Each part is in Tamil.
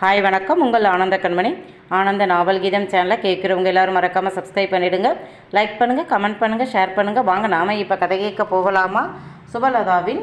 ஹாய் வணக்கம். உங்கள் ஆனந்த கண்மணி. ஆனந்த நாவல் கீதம் சேனலை கேட்குறவங்க எல்லாரும் மறக்காமல் சப்ஸ்கிரைப் பண்ணிவிடுங்க லைக் பண்ணுங்கள் கமெண்ட் பண்ணுங்கள் ஷேர் பண்ணுங்கள் வாங்க நாம இப்போ கதை கேட்க போகலாமா? சுபலதாவின்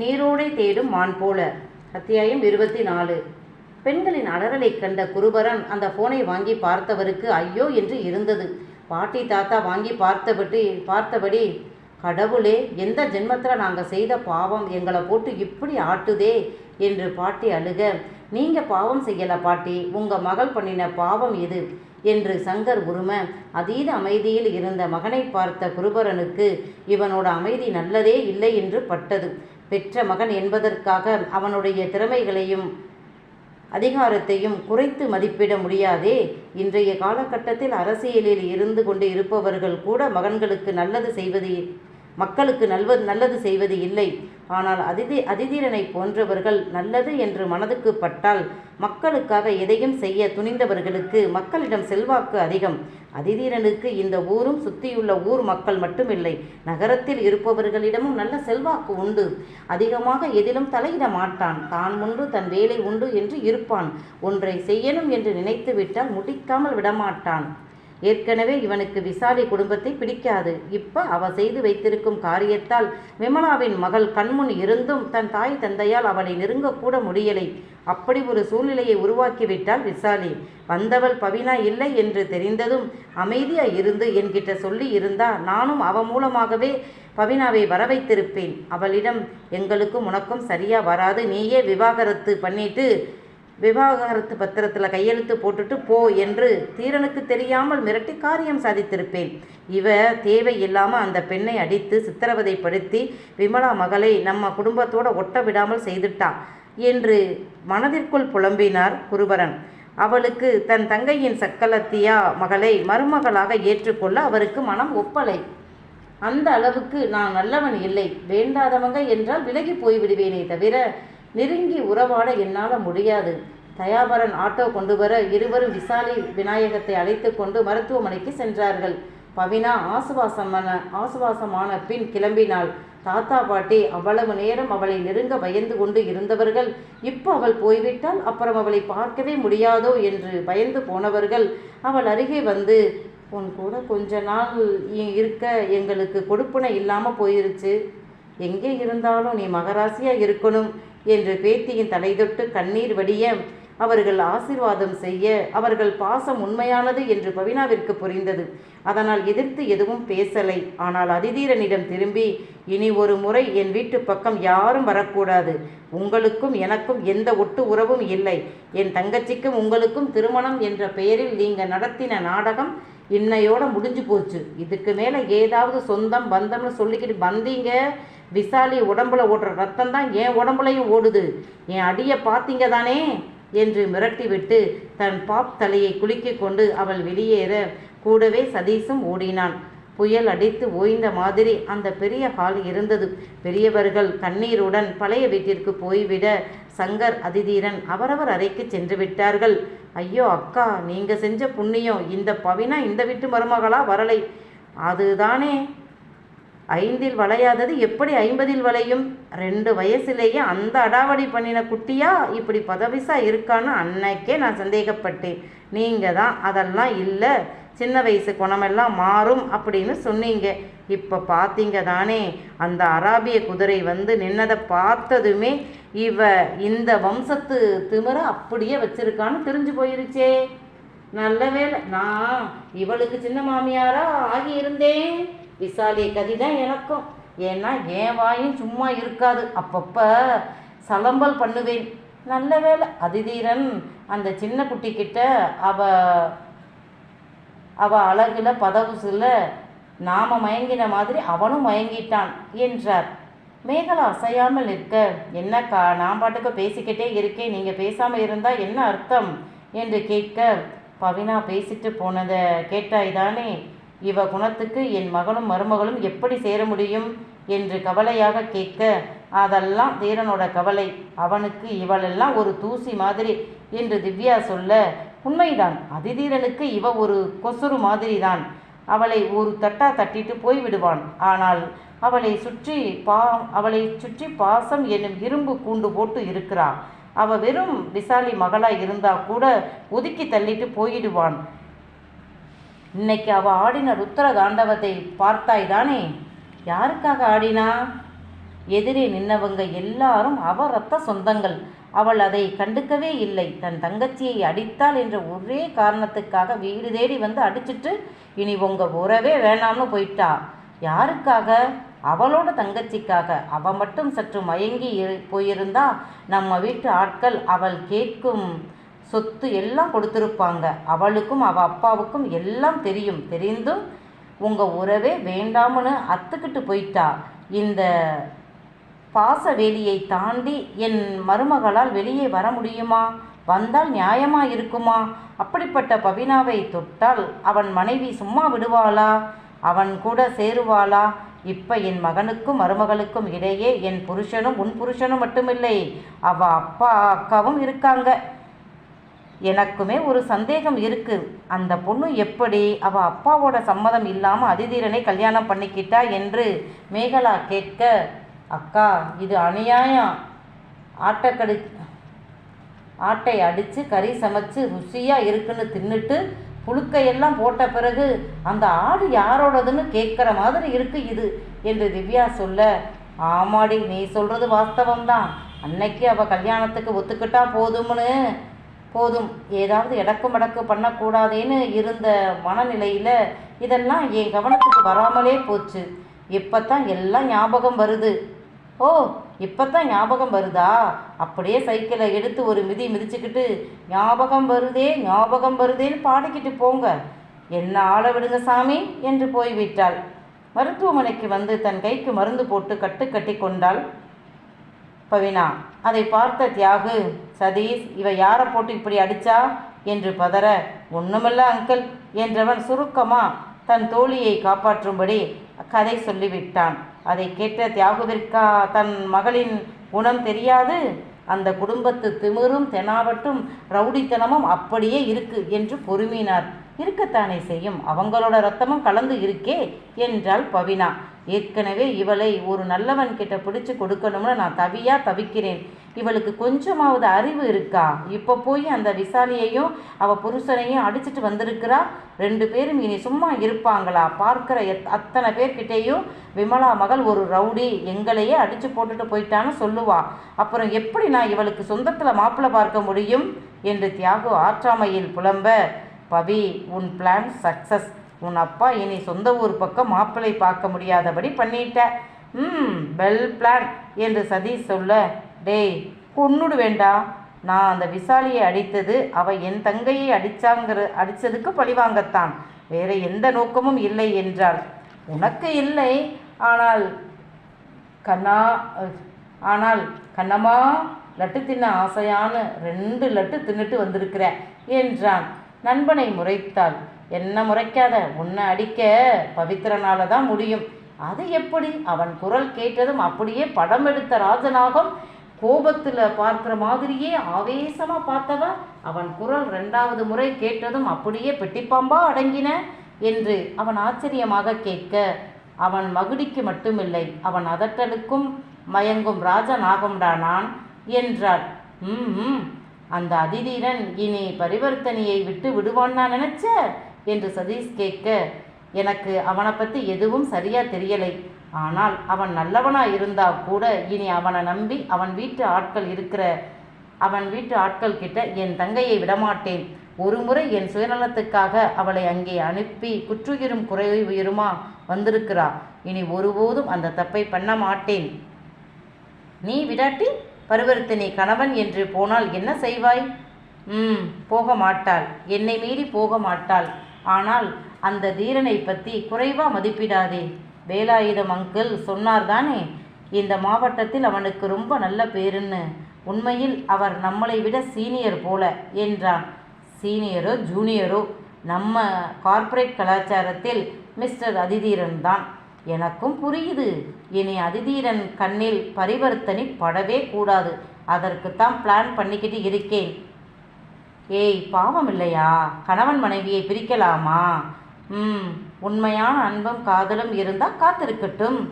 நீரோடை தேடும் மான் போல. அத்தியாயம் இருபத்தி நாலு பெண்களின் அலறலை கண்ட குருபரன் அந்த ஃபோனை வாங்கி பார்த்தவருக்கு ஐயோ என்று இருந்தது. பாட்டி தாத்தா வாங்கி பார்த்தபடி பார்த்தபடி கடவுளே எந்த ஜென்மத்தில் நாங்கள் செய்த பாவம் எங்களை போட்டு இப்படி ஆட்டுதே? என்று பாட்டி அழுக. நீங்கள் பாவம் செய்யல பாட்டி. உங்கள் மகள் பண்ணின பாவம் இது என்று சங்கர் உரும. அதீத அமைதியில் இருந்த மகனை பார்த்த குருபரனுக்கு இவனோட அமைதி நல்லதே இல்லை என்று பட்டது. பெற்ற மகன் என்பதற்காக அவனுடைய திறமைகளையும் அதிகாரத்தையும் குறைத்து மதிப்பிட முடியாதே. இன்றைய காலகட்டத்தில் அரசியலில் இருந்து கொண்டு இருப்பவர்கள் கூட மகன்களுக்கு நல்லது செய்வது மக்களுக்கு நல்வது நல்லது செய்வது இல்லை. ஆனால் அதிதி அதிதீரனை போன்றவர்கள் நல்லது என்று மனதுக்கு பட்டால் மக்களுக்காக எதையும் செய்ய துணிந்தவர்களுக்கு மக்களிடம் செல்வாக்கு அதிகம். அதிதீரனுக்கு இந்த ஊரும் சுற்றியுள்ள ஊர் மக்கள் மட்டுமில்லை. நகரத்தில் இருப்பவர்களிடமும் நல்ல செல்வாக்கு உண்டு. அதிகமாக எதிலும் தலையிட மாட்டான். தான் உண்டு தன் வேலை உண்டு என்று இருப்பான். ஒன்றை செய்யணும் என்று நினைத்துவிட்டால் முடிக்காமல் விடமாட்டான். ஏற்கனவே இவனுக்கு விசாலி குடும்பத்தை பிடிக்காது. இப்ப அவ செய்து வைத்திருக்கும் காரியத்தால் விமலாவின் மகள் கண்முன் இருந்தும் தன் தாய் தந்தையால் அவளை நெருங்கக்கூட முடியலை. அப்படி ஒரு சூழ்நிலையை உருவாக்கிவிட்டாள் விசாலி. வந்தவள் பவினா இல்லை என்று தெரிந்ததும் அமைதியாக இருந்து என்கிட்ட சொல்லி இருந்தா நானும் அவ மூலமாகவே பவினாவை வர வைத்திருப்பேன் அவளிடம் எங்களுக்கும் உனக்கும் சரியா வராது. நீயே விவாகரத்து பண்ணிட்டு விவாகரத்து பத்திரத்தில் கையெழுத்து போட்டுட்டு போ என்று தீரனுக்கு தெரியாமல் மிரட்டி காரியம் சாதித்திருப்பேன். இவ தேவையில்லாமல் அந்த பெண்ணை அடித்து சித்திரவதைப்படுத்தி விமலா மகளை நம்ம குடும்பத்தோட ஒட்ட விடாமல் செய்துட்டான் என்று மனதிற்குள் புலம்பினார் குருபரன். அவளுக்கு தன் தங்கையின் சக்கலத்தியா மகளை மருமகளாக ஏற்றுக்கொள்ள அவருக்கு மனம் ஒப்பலை. அந்த அளவுக்கு நான் நல்லவன் இல்லை வேண்டாதவங்க என்றால் விலகி போய்விடுவேனே தவிர நெருங்கி உறவாட என்னால் முடியாது. தயாபரன் ஆட்டோ கொண்டு வர இருவரும் விசாலி விநாயகத்தை அழைத்து கொண்டு மருத்துவமனைக்கு சென்றார்கள். பவினா ஆசுவாசமான ஆசுவாசமான பின் கிளம்பினாள். தாத்தா பாட்டி அவ்வளவு நேரம் அவளை நெருங்க பயந்து கொண்டு இருந்தவர்கள் இப்போ அவள் போய்விட்டால் அப்புறம் அவளை பார்க்கவே முடியாதோ என்று பயந்து போனவர்கள் அவள் அருகே வந்து உன் கூட கொஞ்ச நாள் இருக்க எங்களுக்கு கொடுப்பனை இல்லாமல் போயிருச்சு. எங்கே இருந்தாலும் நீ மகராசியாக இருக்கணும். என்று பேத்தியின் தலைதொட்டு கண்ணீர் வடிய அவர்கள் ஆசீர்வாதம் செய்ய அவர்கள் பாசம் உண்மையானது என்று பவினாவிற்கு புரிந்தது. அதனால் எதிர்த்து எதுவும் பேசலை. ஆனால் அதிதீரனிடம் திரும்பி இனி ஒரு முறை என் வீட்டு பக்கம் யாரும் வரக்கூடாது. உங்களுக்கும் எனக்கும் எந்த ஒட்டு உறவும் இல்லை. என் தங்கச்சிக்கும் உங்களுக்கும் திருமணம் என்ற பெயரில் நீங்கள் நடத்தின நாடகம் இன்னையோட முடிஞ்சு போச்சு. இதுக்கு மேலே ஏதாவது சொந்தம் பந்தம்னு சொல்லிக்கிட்டு வந்தீங்க? விசாலி உடம்புல ஓடுற ரத்தம் தான் என் உடம்புலையும் ஓடுது. என் அடியை பார்த்தீங்க தானே? என்று மிரட்டிவிட்டு தன் பாப் தலையை குலுக்கிக் கொண்டு அவள் வெளியேற கூடவே சதீஷும் ஓடினான். புயல் அடித்து ஓய்ந்த மாதிரி அந்த பெரிய ஹால் இருந்தது. பெரியவர்கள் கண்ணீருடன் பழைய வீட்டிற்கு போய்விட சங்கர் அதிதீரன் அவரவர் அறைக்கு சென்று விட்டார்கள். ஐயோ அக்கா நீங்க செஞ்ச புண்ணியம் இந்த பவினா இந்த வீட்டு மருமகளா வரலை. அதுதானே? ஐந்தில் வளையாதது எப்படி ஐம்பதில் வளையும்? ரெண்டு வயசுலேயே அந்த அடாவடி பண்ணின குட்டியா? இப்படி பதவிசா இருக்கான்னு அன்னைக்கே நான் சந்தேகப்பட்டேன். நீங்கள் தான் அதெல்லாம் இல்லை சின்ன வயசு குணமெல்லாம் மாறும் அப்படின்னு சொன்னீங்க. இப்போ பார்த்தீங்க தானே அந்த அராபிய குதிரை வந்து நின்னதை பார்த்ததுமே இவ இந்த வம்சத்து திமிர அப்படியே வச்சிருக்கான்னு தெரிஞ்சு போயிருச்சே. நல்ல வேலை நான் இவளுக்கு சின்ன மாமியாரா ஆகி இருந்தேன் விசாலி கதி தான் எனக்கும். ஏன்னா என் வாயும் சும்மா இருக்காது. அப்பப்போ சலம்பல் பண்ணுவேன். நல்ல வேளை அதிதீரன் அந்த சின்ன குட்டி கிட்ட அவ அவ அழகில் பதவுசுல நாம மயங்கின மாதிரி அவனும் மயங்கிட்டான் என்றார். மேகலா அசையாமல் நிற்க என்னக்கா நான் பாட்டுக்கு பேசிக்கிட்டே இருக்கேன். நீங்கள் பேசாமல் இருந்தால் என்ன அர்த்தம்? என்று கேட்க பவினா பேசிட்டு போனதை கேட்டாய் தானே? இவ குணத்துக்கு என் மகனும் மருமகளும் எப்படி சேர முடியும் என்று கவலையாக கேட்க அதெல்லாம் தீரனோட கவலை. அவனுக்கு இவளெல்லாம் ஒரு தூசி மாதிரி என்று திவ்யா சொல்ல உண்மைதான் அதிதீரனுக்கு இவ ஒரு கொசுறு மாதிரி தான் அவளை ஒரு தட்டா தட்டிட்டு போய் விடுவான் ஆனால் அவளை சுற்றி பா அவளை சுற்றி பாசம் என்னும் இரும்பு கூண்டு போட்டு இருக்கிறா. அவ வெறும் விசாலி மகளாய் இருந்தா கூட ஒதுக்கி தள்ளிட்டு போயிடுவான். இன்னைக்கு அவள் ஆடின ருத்ர தாண்டவத்தை பார்த்தாய் தானே யாருக்காக ஆடினா? எதிரே நின்னவங்க எல்லாரும் அவ ரத்த சொந்தங்கள். அவள் அதை கண்டுக்கவே இல்லை. தன் தங்கச்சியை அடித்தாள் என்ற ஒரே காரணத்துக்காக வீடு தேடி வந்து அடிச்சிட்டு இனி உங்க உறவே வேணாம்னு போயிட்டா. யாருக்காக? அவளோட தங்கச்சிக்காக. அவ மட்டும் சற்று மயங்கி போயிருந்தா நம்ம வீட்டு ஆட்கள் அவள் கேட்கும் சொத்து எல்லாம் கொடுத்துருப்பாங்க. அவளுக்கும் அவள் அப்பாவுக்கும் எல்லாம் தெரியும். தெரிந்தும் உங்கள் உறவே வேண்டாம்னு அத்துக்கிட்டு போயிட்டா. இந்த பாச வேலியை தாண்டி என் மருமகளால் வெளியே வர முடியுமா? வந்தால் நியாயமா இருக்குமா? அப்படிப்பட்ட பவினாவை தொட்டால் அவன் மனைவி சும்மா விடுவாளா? அவன் கூட சேருவாளா? இப்ப என் மகனுக்கும் மருமகளுக்கும் இடையே என் புருஷனும் உன் புருஷனும் மட்டுமில்லை. அவ அப்பா அக்காவும் இருக்காங்க. எனக்குமே ஒரு சந்தேகம் இருக்கு. அந்த பொண்ணு எப்படி அவ அப்பாவோட சம்மதம் இல்லாம அதிதீரனை கல்யாணம் பண்ணிக்கிட்டா என்று மேகலா கேட்க அக்கா இது அநியாயம். ஆட்டக்கடி ஆட்டை அடித்து கறி சமைச்சு ருசியாக இருக்குன்னு தின்னுட்டு புழுக்கையெல்லாம் போட்ட பிறகு அந்த ஆடு யாரோடதுன்னு கேட்குற மாதிரி இருக்கு இது என்று திவ்யா சொல்ல ஆமாடி நீ சொல்கிறது வாஸ்தவம்தான். அன்னைக்கு அவள் கல்யாணத்துக்கு ஒத்துக்கிட்டா போதும்னு. போதும் ஏதாவது இடக்கு மடக்கு பண்ணக்கூடாதேன்னு இருந்த மனநிலையில் இதெல்லாம் என் கவனத்துக்கு வராமலே போச்சு. இப்போ தான் எல்லாம் ஞாபகம் வருது. ஓ இப்போத்தான் ஞாபகம் வருதா? அப்படியே சைக்கிளை எடுத்து ஒரு மிதி மிதிச்சுக்கிட்டு ஞாபகம் வருதே ஞாபகம் வருதேன்னு பாடிக்கிட்டு போங்க. என்ன ஆள விடுங்க சாமி? என்று போய்விட்டாள். மருத்துவமனைக்கு வந்து தன் கைக்கு மருந்து போட்டு கட்டு கட்டி கொண்டாள். பவினா அதை பார்த்த தியாகு சதீஷ் இவ யாரை போட்டு இப்படி அடிச்சா? என்று பதற ஒண்ணுமில்ல அங்கிள் என்றவன் சுருக்கமா தன் தோழியை காப்பாற்றும்படி கதை சொல்லிவிட்டான். அதை கேட்ட தியாகுவிற்கா தன் மகளின் குணம் தெரியாது அந்த குடும்பத்து திமிரும் தெனாவட்டும் ரவுடித்தனமும் அப்படியே இருக்கு என்று பொறுமினார். இருக்கத்தானே செய்யும் அவங்களோட ரத்தமும் கலந்து இருக்கே என்றாள் பவினா. ஏற்கனவே இவளை ஒரு நல்லவன் கிட்ட பிடிச்சு கொடுக்கணும்னு நான் தவியா தவிக்கிறேன். இவளுக்கு கொஞ்சமாவது அறிவு இருக்கா? இப்போ போய் அந்த விசாலியையும் அவ புருஷனையும் அடிச்சிட்டு வந்திருக்கிறா. ரெண்டு பேரும் இனி சும்மா இருப்பாங்களா? பார்க்குற எத்- அத்தனை பேர்கிட்டேயும் விமலா மகள் ஒரு ரவுடி எங்களையே அடித்து போட்டுட்டு போயிட்டான்னு சொல்லுவா. அப்புறம் எப்படி நான் இவளுக்கு சொந்தத்தில் மாப்பிள்ளை பார்க்க முடியும்? என்று தியாகு ஆற்றாமையில் புலம்ப. பவி உன் பிளான் சக்சஸ் உன் அப்பா இனி சொந்த ஊர் பக்கம் மாப்பிள்ளை பார்க்க முடியாதபடி பண்ணிட்ட. ம் பெல் பிளான் என்று சதீஷ் சொல்ல டேய் கொன்னுடு வேண்டா. நான் அந்த விசாலியை அடித்தது அவ என் தங்கையை அடிச்சாங்கிற அடித்ததுக்கு பழிவாங்கத்தான் வேற எந்த நோக்கமும் இல்லை என்றாள். உனக்கு இல்லை. ஆனால் கண்ணா ஆனால் கண்ணம்மா லட்டு தின்ன ஆசையான்னு ரெண்டு லட்டு தின்னுட்டு வந்திருக்கிற என்றான். நண்பனை முறைத்தாள். என்ன முறைக்காத? உன்னை அடிக்க பவித்திரனால தான் முடியும். அது எப்படி? அவன் குரல் கேட்டதும் அப்படியே படம் எடுத்த ராஜநாகம் கோபத்தில் பார்க்குற மாதிரியே ஆவேசமாக பார்த்தவ அவன் குரல் ரெண்டாவது முறை கேட்டதும் அப்படியே பெட்டிப்பாம்பா அடங்கின என்று அவன் ஆச்சரியமாக கேட்க அவன் மகுடிக்கு மட்டுமில்லை அவன் அதட்டலுக்கும் மயங்கும் ராஜநாகம்டா நான் என்றாள். ம் ம், அந்த அதிதீரன் இனி பரிவர்த்தனையை விட்டு விடுவான்னா நினைச்ச? என்று சதீஷ் கேட்க எனக்கு அவனை பற்றி எதுவும் சரியாக தெரியலை. ஆனால் அவன் நல்லவனாக இருந்தா கூட இனி அவனை நம்பி அவன் வீட்டு ஆட்கள் இருக்கிற அவன் வீட்டு ஆட்கள் கிட்ட என் தங்கையை விடமாட்டேன். ஒரு முறை என் சுயநலத்துக்காக அவளை அங்கே அனுப்பி குற்றுயிரும் குறை உயிருமா வந்திருக்கிறா. இனி ஒருபோதும் அந்த தப்பை பண்ண மாட்டேன். நீ விடாட்டி பரிவர்த்தனை கணவன் என்று போனால் என்ன செய்வாய்? ம் போக மாட்டாள். என்னை மீறி போக மாட்டாள். ஆனால் அந்த தீரனை பற்றி குறைவா மதிப்பிடாதே. வேலாயுதம் அங்கிள் சொன்னார் தானே இந்த மாவட்டத்தில் அவனுக்கு ரொம்ப நல்ல பேருன்னு. உண்மையில் அவர் நம்மளை விட சீனியர் போல என்றான். சீனியரோ ஜூனியரோ நம்ம கார்ப்பரேட் கலாச்சாரத்தில் மிஸ்டர் அதிதீரன் தான். எனக்கும் புரியுது. இனி அதிதீரன் கண்ணில் பரிவர்த்தனை படவே கூடாது. அதற்குத்தான் பிளான் பண்ணிக்கிட்டு இருக்கேன். ஏய் பாவம் இல்லையா? கணவன் மனைவியை பிரிக்கலாமா? ம் உண்மையான அன்பும் காதலும் இருந்தால் காத்திருக்கட்டும்.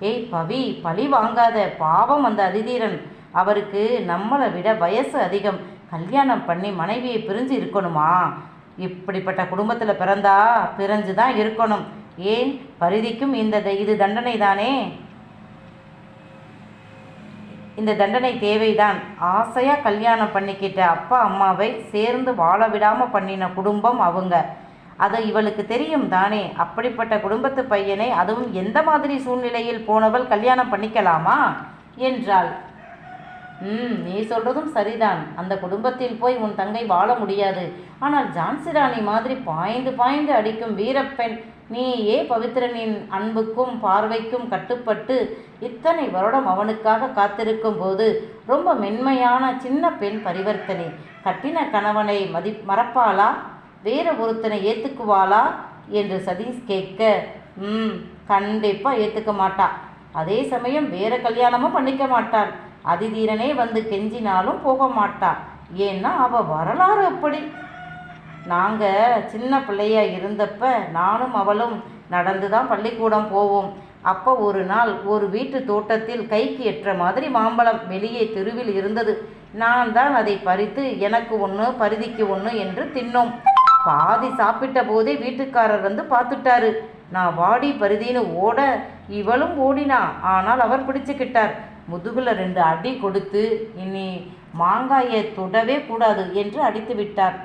ஏய் பவி பழி வாங்காத. பாவம் அந்த அதிதீரன். அவருக்கு நம்மளை விட வயசு அதிகம். கல்யாணம் பண்ணி மனைவியை பிரிஞ்சு இருக்கணுமா? இப்படிப்பட்ட குடும்பத்தில் பிறந்தா பிரிஞ்சு தான் இருக்கணும். ஏன்? பரிதிக்கும் இந்த த- இது தண்டனை தானே இந்த தண்டனை தேவைதான். ஆசையாக கல்யாணம் பண்ணிக்கிட்ட அப்பா அம்மாவை சேர்ந்து வாழ விடாமல் பண்ணின குடும்பம் அவங்க. அது இவளுக்கு தெரியும் தானே. அப்படிப்பட்ட குடும்பத்து பையனை அதுவும் எந்த மாதிரி சூழ்நிலையில் போனவள் கல்யாணம் பண்ணிக்கலாமா? என்றாள். ம் நீ சொல்றதும் சரிதான். அந்த குடும்பத்தில் போய் உன் தங்கை வாழ முடியாது. ஆனால் ஜான்சி ராணி மாதிரி பாய்ந்து பாய்ந்து அடிக்கும் வீரப்பெண் நீயே பவித்ரனின் அன்புக்கும் பார்வைக்கும் கட்டுப்பட்டு இத்தனை வருடம் அவனுக்காக காத்திருக்கும் போது ரொம்ப மென்மையான சின்ன பெண் பரிவர்த்தனை. கட்டின கணவனை மதி மறப்பாளா? வேற ஒருத்தனை ஏற்றுக்குவாளா என்று சதீஷ் கேட்க ம் கண்டிப்பாக ஏற்றுக்க மாட்டா. அதே சமயம் வேற கல்யாணமும் பண்ணிக்க மாட்டாள். அதிதீரனே வந்து கெஞ்சினாலும் போக மாட்டா. ஏன்னா அவள் வரலாறு அப்படி. நாங்கள் சின்ன பிள்ளையா இருந்தப்ப நானும் அவளும் நடந்து தான் பள்ளிக்கூடம் போவோம். அப்போ ஒரு நாள் ஒரு வீட்டு தோட்டத்தில் கைக்கு எட்டுற மாதிரி மாம்பழம் வெளியே தெருவில் இருந்தது. நான் தான் அதை பறித்து எனக்கு ஒன்று பரிதிக்கு ஒன்று என்று தின்னோம். பாதி சாப்பிட்ட போதே வீட்டுக்காரர் வந்து பார்த்துட்டாரு. நான் வாடி பரிதின்னு ஓட இவளும் ஓடினா. ஆனால் அவர் பிடிச்சுக்கிட்டார். முதுகுல ரெண்டு அடி கொடுத்து இனி மாங்காயை தொடவே கூடாது என்று அடித்து விட்டார்.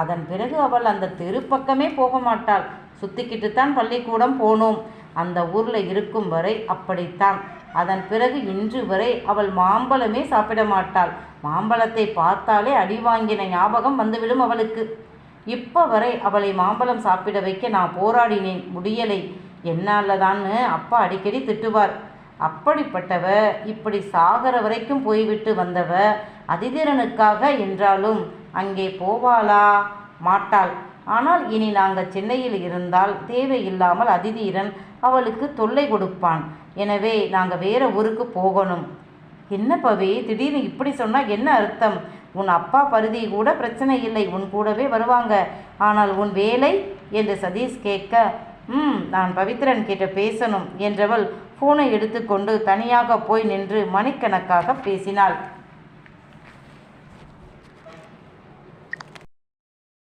அதன் பிறகு அவள் அந்த தெரு பக்கமே போக மாட்டாள். சுத்திக்கிட்டு தான் பள்ளிக்கூடம் போனோம். அந்த ஊரில் இருக்கும் வரை அப்படித்தான். அதன் பிறகு இன்று வரை அவள் மாம்பழமே சாப்பிட மாட்டாள். மாம்பழத்தை பார்த்தாலே அடி வாங்கின ஞாபகம் வந்துவிடும் அவளுக்கு. இப்போ வரை அவளை மாம்பழம் சாப்பிட வைக்க நான் போராடினேன். முடியலை. என்னாலதான்னு அப்பா அடிக்கடி திட்டுவார். அப்படிப்பட்டவ இப்படி சாகர வரைக்கும் போய்விட்டு வந்தவ அதிதிரனுக்காக என்றாலும் அங்கே போவாளா? மாட்டாள். ஆனால் இனி நாங்கள் சென்னையில் இருந்தால் தேவையில்லாமல் அதிதீரன் அவளுக்கு தொல்லை கொடுப்பான். எனவே நாங்கள் வேற ஊருக்கு போகணும். என்ன பவி? திடீர்னு இப்படி சொன்னால் என்ன அர்த்தம்? உன் அப்பா பருதி கூட பிரச்சனை இல்லை உன் கூடவே வருவாங்க. ஆனால் உன் வேலை? என்று சதீஷ் கேட்க ம் நான் பவித்ரன் கிட்ட பேசணும் என்றவள் ஃபோனை எடுத்துக்கொண்டு தனியாக போய் நின்று மணிக்கணக்காக பேசினாள்.